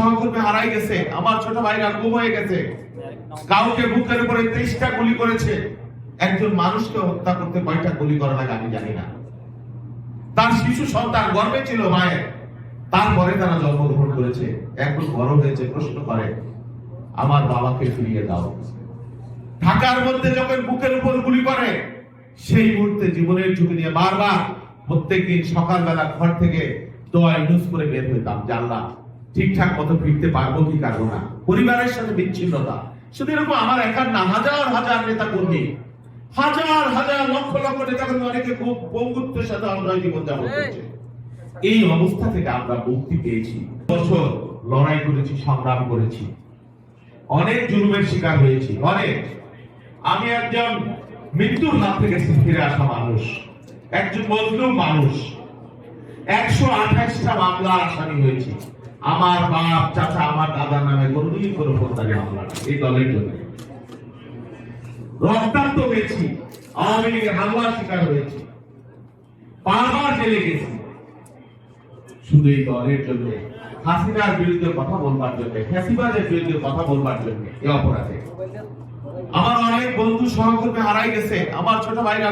সহকর্মী হারাই গেছে। আমার ছোট ভাইরা গুম হয়ে গেছে। কাউকে বুকের উপরে তেইশটা গুলি করেছে। একজন মানুষকে হত্যা করতে কয়টা গুলি করা লাগে আমি জানি না। তার শিশু সন্তান গর্বে ছিল মায়ের। তারপরে তারা জন্মগ্রহণ করেছে। এখন বড় হয়েছে, প্রশ্ন করে, আমার বাবাকে ফিরিয়ে দাও। ঢাকার মধ্যে যখন বুকের উপর গুলি করে, সেই মুহূর্তে জীবনের ঝুঁকি নিয়ে বারবার প্রত্যেকদিন সকালবেলা ঘর থেকে দোয়া করে বের হইতাম। আল্লাহ ঠিকঠাক মতো ফিরতে পারব কি পারব না? পরিবারের সাথে বিচ্ছিন্নতা। শুধু এরকম আমার একার না হাজার হাজার নেতা কর্মী হাজার হাজার লক্ষ লক্ষ নেতা কর্মী অনেকে খুব বন্ধুত্বের সাথে আমরা জীবন যাপন করছে। এই অবস্থা থেকে আমরা মুক্তি পেয়েছি। বছর লড়াই করেছি সংগ্রাম করেছি। অনেক জুলুমের শিকার হয়েছি অনেক। আমি একজন মৃত্যুর হাত থেকে ফিরে আসা মানুষ একজন মজলুম মানুষ। একশো আঠাশটা মামলা আসামি হয়েছি। আমার বাপ, চাচা, আমার দাদার নামে কোনদিন কোনো ফৌজদারি মামলা এই দলের জন্য। রক্তাক্ত হয়েছি। আওয়ামী লীগের হামলার শিকার হয়েছি। বারবার জেলে গেছি। শুধু এই দলের জন্য। হাসিনার বিরুদ্ধে কথা বলবার জন্য, ফ্যাসিবাদের বিরুদ্ধে কথা বলবার জন্য এই অপরাধে। আমার অনেক বন্ধু সহকর্মী হারাই গেছে। আমার ছোট ভাইরা